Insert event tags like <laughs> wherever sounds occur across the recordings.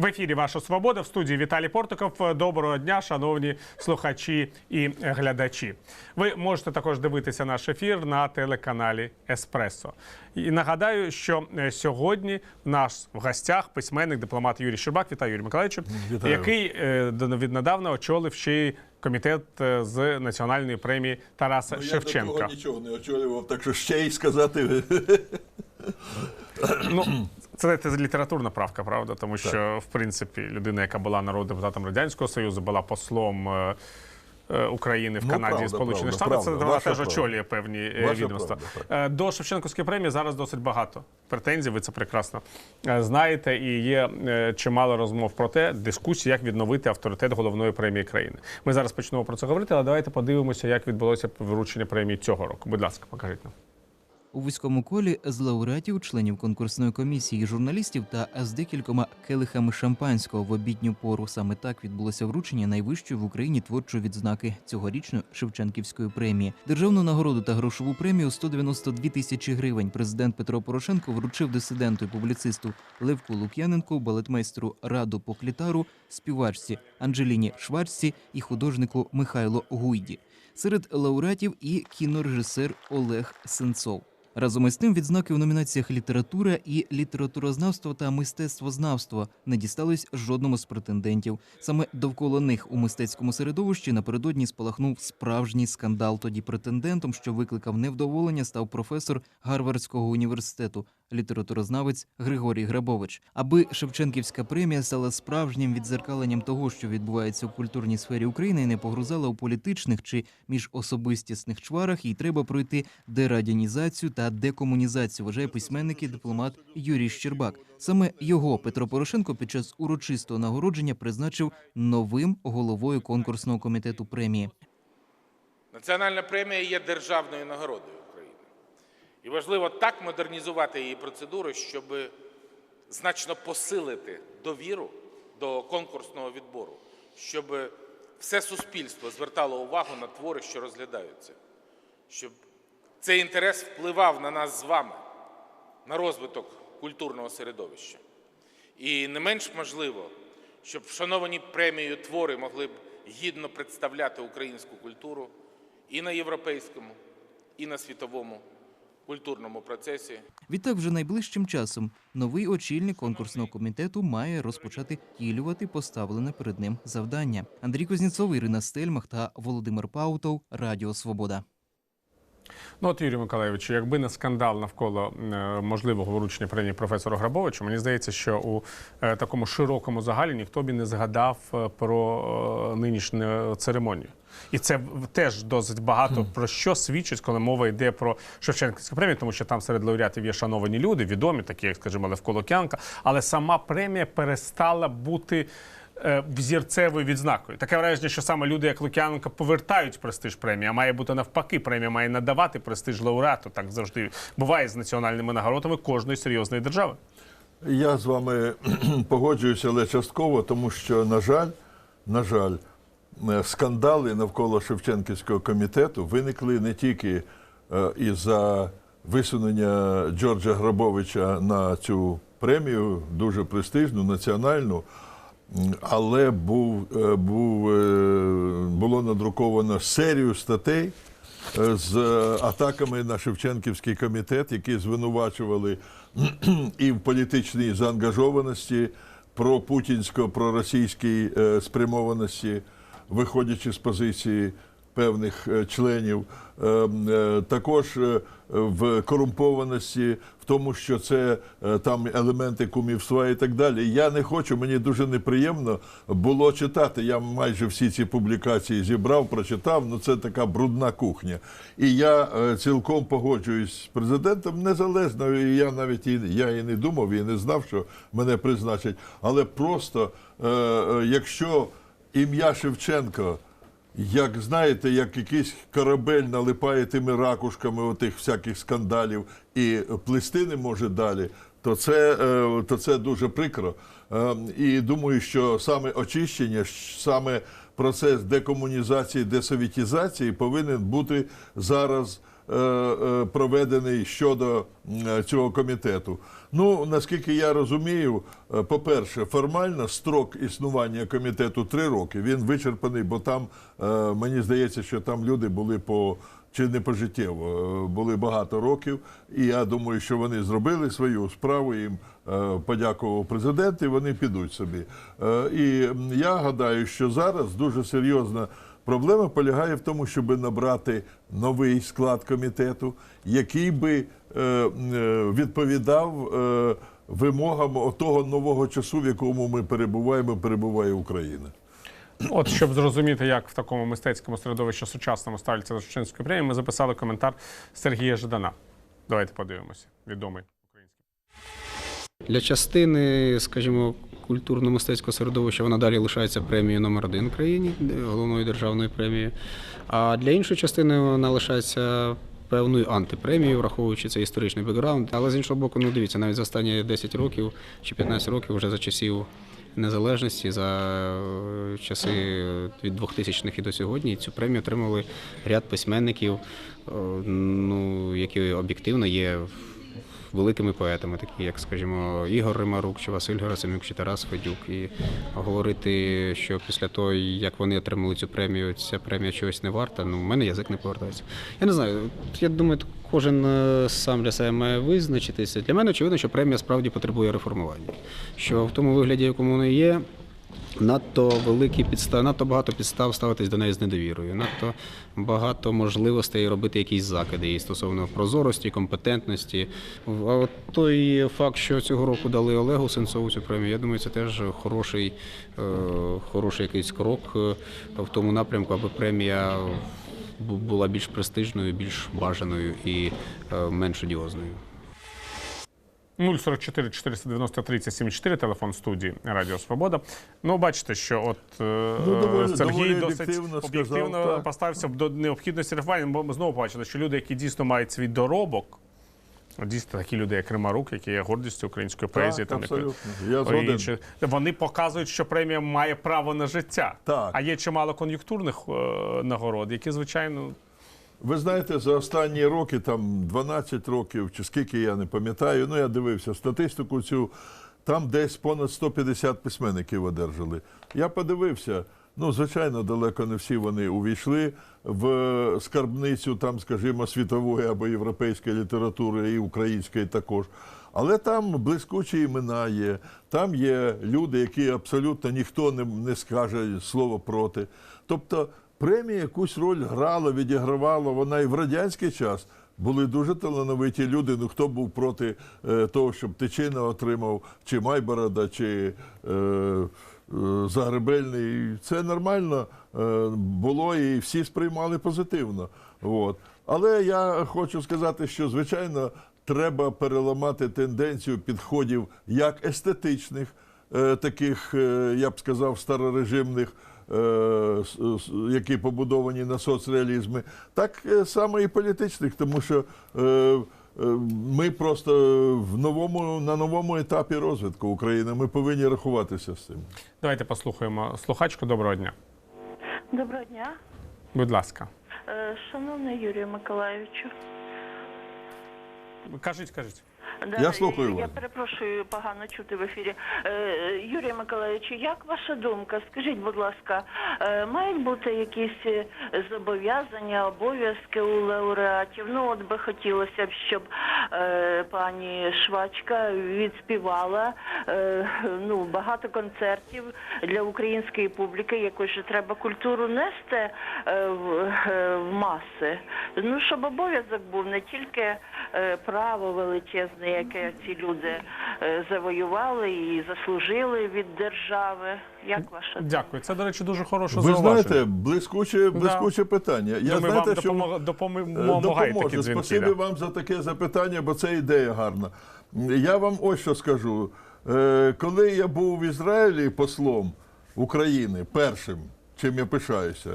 В ефірі Ваша Свобода в студії Віталій Портиков. Доброго дня, шановні слухачі і глядачі. Ви можете також дивитися наш ефір на телеканалі Еспресо. І нагадаю, що е, сьогодні в нас в гостях письменник, дипломат Юрій Щербак. Вітаю Юрій Миколаївичу, Вітаю. який е, до- віднедавна очолив ще й комітет е, з національної премії Тараса Ну, Я Шевченка. того нічого не очолював, так що ще й сказати. Ну, це, це літературна правка, правда? Тому що, в принципі, людина, яка була народним депутатом Радянського Союзу, була послом е, е, України в Ну, Канаді і правда, Сполучених правда, Штатів, це вона теж очолює певні е, Ваша відомства. правда, До Шевченківської премії зараз досить багато претензій. Ви це прекрасно знаєте. І є чимало розмов про те, дискусії, як відновити авторитет головної премії країни. Ми зараз почнемо про це говорити, але давайте подивимося, як відбулося вручення премії цього року. Будь ласка, покажіть нам. У вузькому колі з лауреатів, членів конкурсної комісії, журналістів та з декількома келихами шампанського в обідню пору. Саме так відбулося вручення найвищої в Україні творчої відзнаки цьогорічної Шевченківської премії. Державну нагороду та грошову премію 192 тисячі гривень. Президент Петро Порошенко вручив дисиденту і публіцисту Левку Лук'яненку, балетмейстру Раду Поклітару, співачці Анджеліні Шварці і художнику Михайло Гуйді. Серед лауреатів і кінорежисер Олег Сенцов. Разом із тим відзнаки в номінаціях література і літературознавство та мистецтвознавство не дістались жодному з претендентів. Саме довкола них у мистецькому середовищі напередодні спалахнув справжній скандал. Тоді претендентом, що викликав невдоволення, став професор Гарвардського університету, літературознавець Григорій Грабович. Аби Шевченківська премія стала справжнім відзеркаленням того, що відбувається у культурній сфері України, не погрузала у політичних чи міжособистісних чварах, їй треба пройти дерадянізацію та декомунізацію. Вважає письменник і дипломат Юрій Щербак. Саме його Петро Порошенко під час урочистого нагородження призначив новим головою конкурсного комітету премії. Національна премія є державною нагородою. І важливо так модернізувати її процедури, щоб значно посилити довіру до конкурсного відбору, щоб все суспільство звертало увагу на твори, що розглядаються, щоб цей інтерес впливав на нас з вами, на розвиток культурного середовища. І не менш можливо, щоб вшановані премією твори могли б гідно представляти українську культуру і на європейському, і на світовому культурному процесі. Відтак, вже найближчим часом новий очільник конкурсного комітету має розпочати тілювати поставлене перед ним завдання. Андрій Кузнєцов, Ірина Стельмах та Володимир Паутов. Радіо Свобода. Ну от Юрій Миколаївич, якби не скандал навколо е, можливого вручення премії професору Грабовичу, мені здається, що у е, такому широкому загалі ніхто б і не згадав е, про нинішню церемонію. І це теж досить багато про що свідчить, коли мова йде про Шевченківську премію, тому що там серед лауреатів є шановані люди, відомі, такі як, скажімо, Левко Лук'янка, але сама премія перестала бути взірцевою відзнакою. Таке враження, що саме люди, як Лук'яненко, повертають престиж премії, а має бути навпаки. Премія має надавати престиж лауреату. Так завжди буває з національними нагородами кожної серйозної держави. Я з вами <clears throat> погоджуюся, але частково, тому що, на жаль, на жаль, е, скандали навколо Шевченківського комітету виникли не тільки е, із-за висунення Джорджа Грабовича на цю премію, дуже престижну, національну. Але був, е, був, е, було надруковано серію статей е, з атаками на Шевченківський комітет, які звинувачували <clears throat> і в політичній заангажованості, про путінсько проросійській спрямованості, виходячи з позиції певних е, членів, Е, е, також е, в корумпованості, в тому, що це там елементи кумівства і так далі. Я не хочу, мені дуже неприємно було читати. Я майже всі ці публікації зібрав, прочитав. Ну це така брудна кухня. І я цілком погоджуюсь з президентом незалежно. І я навіть і я і не думав, і не знав, що мене призначать. Але просто якщо ім'я Шевченко. Як знаєте, як якийсь корабель налипає тими ракушками отих всяких скандалів і плисти не може далі, то це, е, то це дуже прикро. Е, І думаю, що саме очищення, саме процес декомунізації, десовітізації повинен бути зараз проведений щодо цього комітету. Ну, наскільки я розумію, е, по-перше, формально строк існування комітету три роки. Він вичерпаний, бо там е, мені здається, що там люди були по чи не пожиттєво, е, були багато років. І я думаю, що вони зробили свою справу. Їм е, подякував президент, і вони підуть собі. Е, І я гадаю, що зараз дуже серйозна проблема полягає в тому, щоб набрати новий склад комітету, який би е, е, відповідав е, вимогам того нового часу, в якому ми перебуваємо, перебуває Україна. От щоб зрозуміти, як в такому мистецькому середовищі сучасному ставляться до Шевченської премії, ми записали коментар Сергія Ждана. Давайте подивимося. Відомий український. Для частини, скажімо, культурно-мистецького середовища вона далі лишається премією номер один в країні, головною державною премією. А для іншої частини вона лишається певною антипремією, враховуючи цей історичний бекграунд. Але з іншого боку, ну дивіться, навіть за останні 10 років чи 15 років, вже за часів незалежності, за е, часи від 2000-х і до сьогодні, цю премію отримали ряд письменників, е, ну, які об'єктивно є великими поетами, такі як, скажімо, Ігор Римарук, чи Василь Герасимюк, чи Тарас Федюк. І говорити, що після того, як вони отримали цю премію, ця премія чогось не варта, ну, в мене язик не повертається. Я не знаю, я думаю, кожен е, сам для себе має визначитися. Для мене очевидно, що премія справді потребує реформування. Що в тому вигляді, якому вона є, Надто великі підстав, надто багато підстав ставитись до неї з недовірою. Надто багато можливостей робити якісь закиди і стосовно прозорості, компетентності. А от той факт, що цього року дали Олегу Сенцову цю премію, я думаю, це теж хороший, е, хороший якийсь крок е, в тому напрямку, аби премія була більш престижною, більш бажаною і е, менш одіозною. 044 490 37,4, телефон студії Радіо Свобода. Ну, бачите, що от е, Ну, доволі- Сергій доволі досить об'єктивно об'єктивно, так. поставився до необхідності реформування, бо ми знову бачили, що люди, які дійсно мають свій доробок, дійсно такі люди, як Римарук, які є гордістю української поезії, там якої- абсолютно. Я інші. вони показують, що премія має право на життя. Так. А є чимало кон'юнктурних е, нагород, які, звичайно, Ви знаєте, за останні роки, там 12 років, чи скільки я не пам'ятаю, ну я дивився статистику цю, там десь понад 150 письменників одержали. Я подивився. Ну, звичайно, далеко не всі вони увійшли в скарбницю, там, скажімо, світової або європейської літератури і української також. Але там блискучі імена є, там є люди, які абсолютно ніхто не, не скаже слово проти. Тобто премія якусь роль грала, відігравала. Вона і в радянський час були дуже талановиті люди. Ну хто був проти е, того, щоб Тичина отримав, чи Майборода, чи е, е, Загребельний. Це нормально е, було і всі сприймали позитивно. От. Але я хочу сказати, що звичайно треба переламати тенденцію підходів як естетичних, е, таких, е, я б сказав, старорежимних, які побудовані на соцреалізмі, так е, само і політичних, тому що е, е, ми просто в новому, на новому етапі розвитку України. Ми повинні рахуватися з цим. давайте послухаємо слухачку. Доброго дня. Доброго дня, Будь ласка. Е, шановний Юрію Миколаївичу. Кажіть, кажіть. Да, Я слухаю Я перепрошую погано чути в ефірі. Е, Юрію Миколаївичу, як ваша думка? Скажіть, будь ласка, е, мають бути якісь е, зобов'язання, обов'язки у лауреатів? Ну, от би хотілося б, щоб пані Швачка відспівала ну, багато концертів для української публіки. Якось же треба культуру нести в, маси. Ну, щоб обов'язок був не тільки право величезне, яке ці люди е, завоювали і заслужили від держави. Як ваша? Дякую. Це, до речі, дуже хороше Ви зауваження. знаєте, блискуче, блискуче питання. Я Думаю, знаєте, вам що допомога, Е, допомагає такі дзвінки. Спасибі да. вам за таке запитання, бо це ідея гарна. Я вам ось що скажу. Е, Коли я був в Ізраїлі послом України, першим, чим я пишаюся,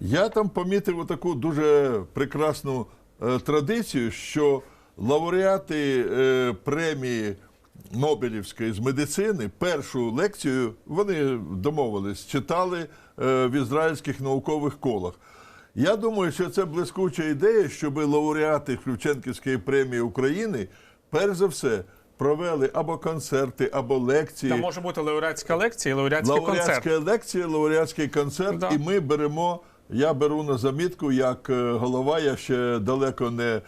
я там помітив таку дуже прекрасну е, традицію, що лауреати е, премії Нобелівської з медицини першу лекцію вони домовились, читали е, в ізраїльських наукових колах. Я думаю, що це блискуча ідея, щоб лауреати Шевченківської премії України, перш за все, провели або концерти, або лекції. Там може бути лауреатська лекція і лауреатський концерт. Лауреатська лекція, лауреатський концерт, Да. і ми беремо. Я беру на замітку як е, голова. Я ще далеко не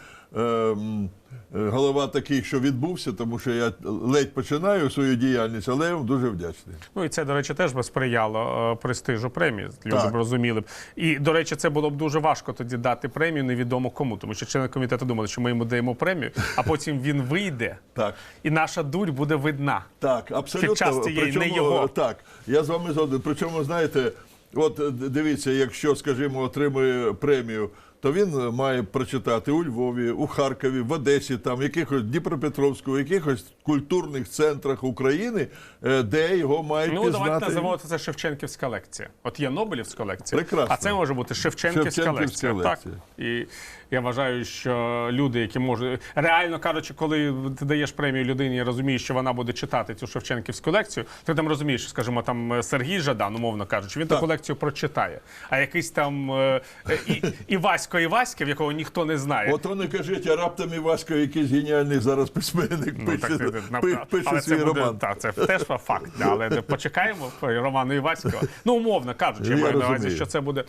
голова такий, що відбувся, тому що я ледь починаю свою діяльність, але я вам дуже вдячний. Ну і це, до речі, теж би сприяло е, престижу премії. Люди Так. б розуміли б. І, до речі, це було б дуже важко тоді дати премію невідомо кому, тому що члени комітету думали, що ми йому даємо премію, а потім він вийде, <laughs> Так. і наша дурь буде видна. Так, абсолютно. Під час цієї, не його. Так, я з вами згоден. Причому, знаєте, от е, дивіться, якщо, скажімо, отримує премію, то він е, має прочитати у Львові, у Харкові, в Одесі, там, якихось Дніпропетровську, в якихось культурних центрах України, е, де його мають Ну, пізнати. давайте називати це Шевченківська лекція. От є Нобелівська лекція, Прекрасно. а це може бути Шевченківська, Шевченківська лекція. лекція. Так. І я вважаю, що люди, які можуть реально кажучи, коли ти даєш премію людині, і розумієш, що вона буде читати цю Шевченківську лекцію, ти там розумієш, скажімо, там Сергій Жадан, умовно кажучи, він таку лекцію прочитає. А якийсь там е, е, і, Івасько Іваськів, якого ніхто не знає. От вони кажуть, а раптом Івасько якийсь геніальний зараз письменник Ну, пише, так, ти- ти- пи- пише але свій це буде, роман. Так, це теж факт, да, але почекаємо Роману Іваського. Ну, умовно кажучи, я маю на увазі, що це буде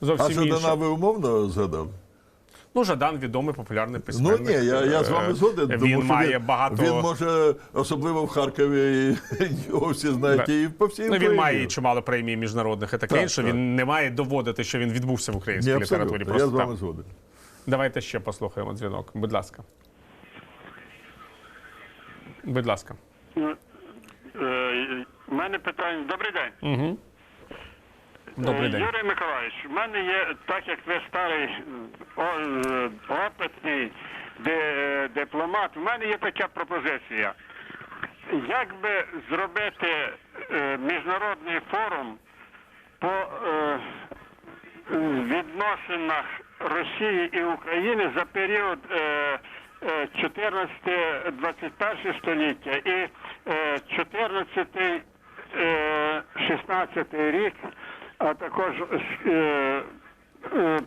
А зовсім Жадана інше. ви умовно згадали? Ну, Жадан відомий популярний Ну ні, я, я з вами Е, згоден. Він тому, має він, багато. Він може, особливо в Харкові, <laughs> його всі знають, Да. і по всій Ну, він має і чимало премій міжнародних і таке Так, інше. так. Він не має доводити, що він відбувся в українській абсолютно. літературі. Я з вами так. згоден. Давайте ще послухаємо дзвінок. Будь ласка. Будь ласка. Е, У мене питання. Добрий день. Добрий Е, день. Юрій Миколаївич, у мене є, так як ви старий опитний дипломат, у мене є така пропозиція. Як би зробити е, міжнародний форум по е, відносинах Росії і України за період е, е, 14-21 століття і е, 14 е, 16 рік, а також е, е,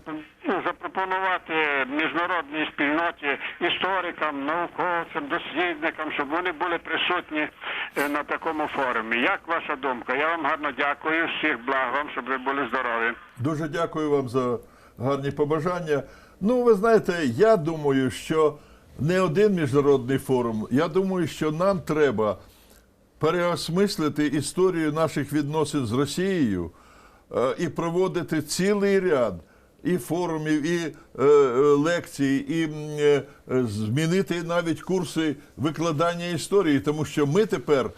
ну, запропонувати міжнародній спільноті історикам, науковцям, дослідникам, щоб вони були присутні е, на такому форумі. Як ваша думка? Я вам гарно дякую. Всіх благ вам, щоб ви були здорові. Дуже дякую вам за гарні побажання. Ну, ви знаєте, я думаю, що не один міжнародний форум. Я думаю, що нам треба переосмислити історію наших відносин з Росією і проводити цілий ряд і форумів, і е, е, лекцій, і е, е, змінити навіть курси викладання історії, тому що ми тепер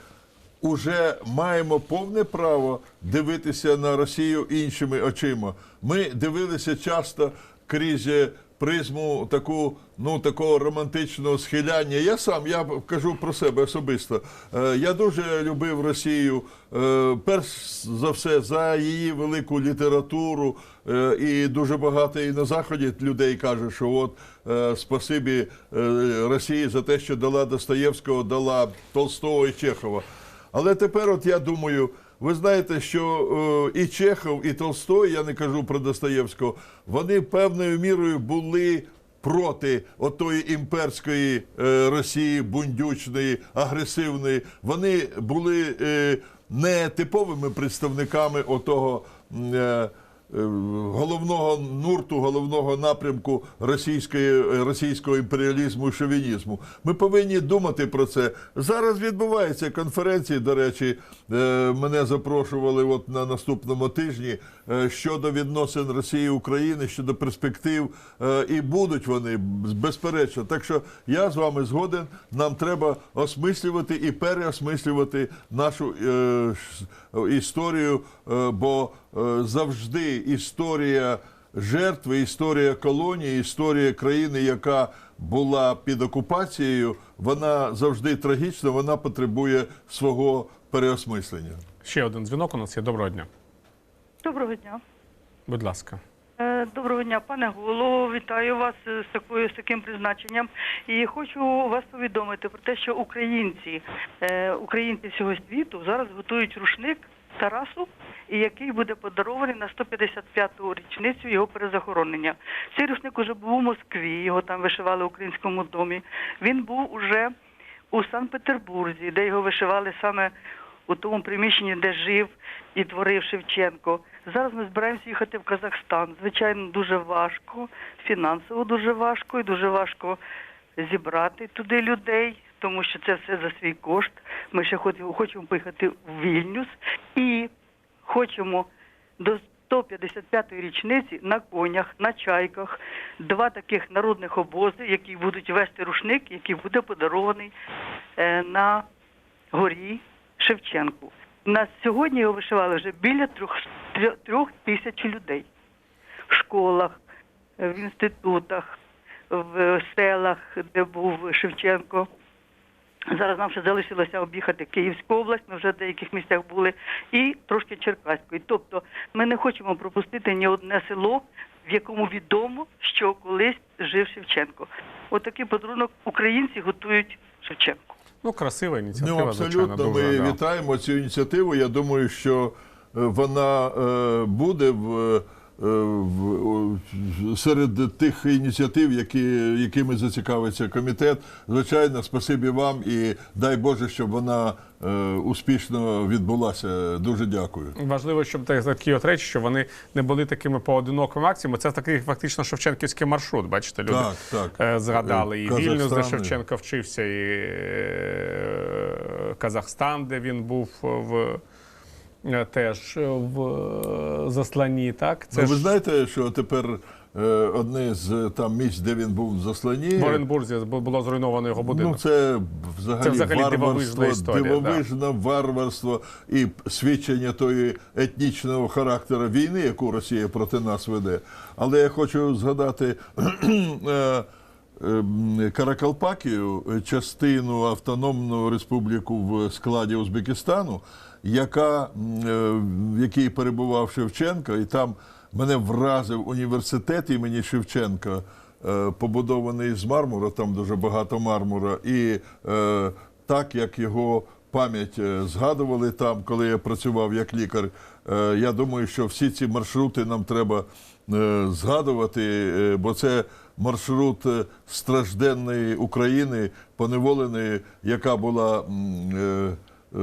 уже маємо повне право дивитися на Росію іншими очима. Ми дивилися часто крізь е, призму таку, ну, такого романтичного схиляння. Я сам я кажу про себе особисто. Е, Я дуже любив Росію, е, перш за все, за її велику літературу. Е, І дуже багато і на заході людей каже, що от спасибі Росії за те, що дала Достоєвського, дала Толстого і Чехова. Але тепер, от я думаю, ви знаєте, що е, і Чехов, і Толстой, я не кажу про Достоєвського, вони певною мірою були проти отої імперської е, Росії, бундючної, агресивної. Вони були е, не типовими представниками отого. Е, головного нурту, головного напрямку російської, російського імперіалізму і шовінізму. Ми повинні думати про це. Зараз відбуваються конференції. До речі, е, мене запрошували от на наступному тижні е, щодо відносин Росії і України, щодо перспектив, е, і будуть вони безперечно. Так що я з вами згоден. Нам треба осмислювати і переосмислювати нашу е, історію, е, бо е, завжди історія жертви, історія колонії, історія країни, яка була під окупацією, вона завжди трагічна, вона потребує свого переосмислення. Ще один дзвінок у нас є. Доброго дня. Доброго дня. Будь ласка. Е, Доброго дня, пане голово. Вітаю вас з такою з таким призначенням. І хочу вас повідомити про те, що українці, е, українці всього світу зараз готують рушник Тарасу, який буде подарований на 155-ту річницю його перезахоронення. Цей рушник уже був у Москві, його там вишивали в українському домі. Він був уже у Санкт-Петербурзі, де його вишивали саме у тому приміщенні, де жив і творив Шевченко. Зараз ми збираємося їхати в Казахстан. Звичайно, дуже важко, фінансово дуже важко і дуже важко зібрати туди людей, тому що це все за свій кошт. Ми ще хочемо, поїхати в Вільнюс і хочемо до 155-ї річниці на конях, на чайках, два таких народних обози, які будуть вести рушник, який буде подарований е, на горі Шевченку. На сьогодні його вишивали вже біля трьох, трьох- тисяч людей в школах, в інститутах, в селах, де був Шевченко. Зараз нам ще залишилося об'їхати Київську область, ми вже в деяких місцях були, і трошки Черкаської. Тобто ми не хочемо пропустити ні одне село, в якому відомо, що колись жив Шевченко. Отакий подарунок українці готують Шевченку. Ну, красива ініціатива, Ну, звичайно, абсолютно. дуже. Ми да. вітаємо цю ініціативу. Я думаю, що вона е, буде в, серед тих ініціатив, які, якими зацікавиться комітет. Звичайно, спасибі вам і дай Боже, щоб вона е, успішно відбулася. Дуже дякую. Важливо, щоб так- такі от речі, що вони не були такими поодинокими акціями. Це такий фактично шевченківський маршрут. Бачите, люди Так, так. е, згадали і Казахстан, Вільнюс, де Шевченко вчився, і е, Казахстан, де він був в е, теж в е, засланні. Так, ну, ви ж знаєте, що тепер е, одне з там місць, де він був в засланні. в Оренбурзі було зруйновано його будинок. Ну, це взагалі, Це взагалі варварство, дивовижна історія, дивовижне варварство і свідчення тої етнічного характеру війни, яку Росія проти нас веде. Але я хочу згадати <clears throat> е, Каракалпакію, частину автономну республіку в складі Узбекистану, яка, е, в якій перебував Шевченко, і там мене вразив університет імені Шевченка е, побудований з мармуру, там дуже багато мармура, і е, так як його пам'ять згадували там, коли я працював як лікар. Я думаю, що всі ці маршрути нам треба згадувати, бо це маршрут стражденної України, поневоленої, яка була. Е,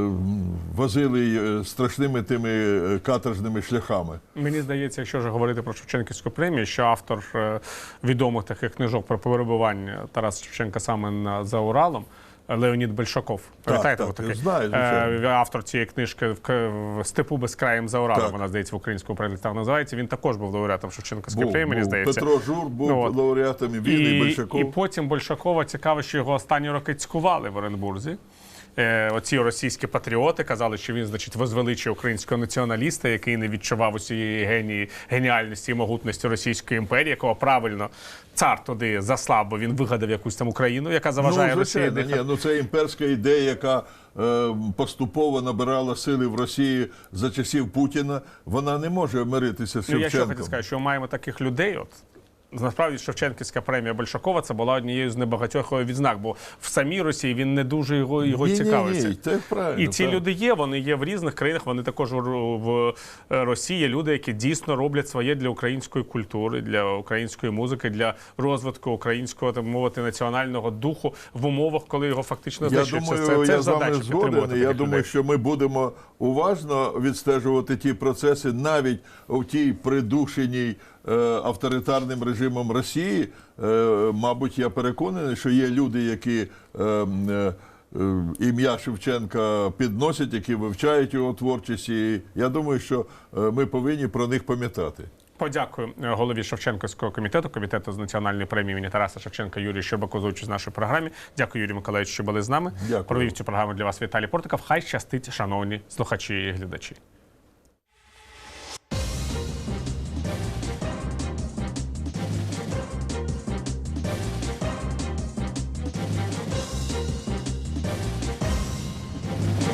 Возили е, страшними тими е, каторжними шляхами. Мені здається, якщо вже говорити про Шевченківську премію, що автор відомих таких книжок про перебування Тараса Шевченка саме за Уралом. Леонід Большаков. Пам'ятаєте, автор цієї книжки в, степу без краєм за Уралом. Вона здається в українському перекладі називається. Він також був лауреатом Шевченківської премії. Мені здається. Петро Жур був Ну, лауреатом і він, і, Большаков. і потім Большакова цікаво, що його останні роки цькували в Оренбурзі. Е, оці російські патріоти казали, що він, значить, возвеличує українського націоналіста, який не відчував усієї генії, геніальності і могутності Російської імперії, якого правильно цар туди заслав, бо він вигадав якусь там Україну, яка заважає ну, Росії ні, ну це імперська ідея, яка е, поступово набирала сили в Росії за часів Путіна. Вона не може миритися з Ну, я що Шевченком. хотів сказати, що ми маємо таких людей. От насправді Шевченківська премія Большакова це була однією з небагатьох його відзнак, бо в самій Росії він не дуже його, його Ні, цікавився. ні, правильно, І ці так. люди є, вони є в різних країнах. Вони також в е, Росії люди, які дійсно роблять своє для української культури, для української музики, для розвитку українського так мовити національного духу в умовах, коли його фактично Я це, це я з вами задача згоден. Я думаю, людей. що ми будемо уважно відстежувати ті процеси, навіть у тій придушеній е, авторитарним режимом Росії. Е, мабуть, я переконаний, що є люди, які е, е, е, ім'я Шевченка підносять, які вивчають його творчість. І я думаю, що е, ми повинні про них пам'ятати. Подякую е, голові Шевченківського комітету, комітету з національної премії імені Тараса Шевченка Юрію Щербаку за участь в нашій програмі. Дякую, Юрію Миколаївичу, що були з нами. Дякую. Провів цю програму для вас Віталій Портиков. Хай щастить, шановні слухачі і глядачі.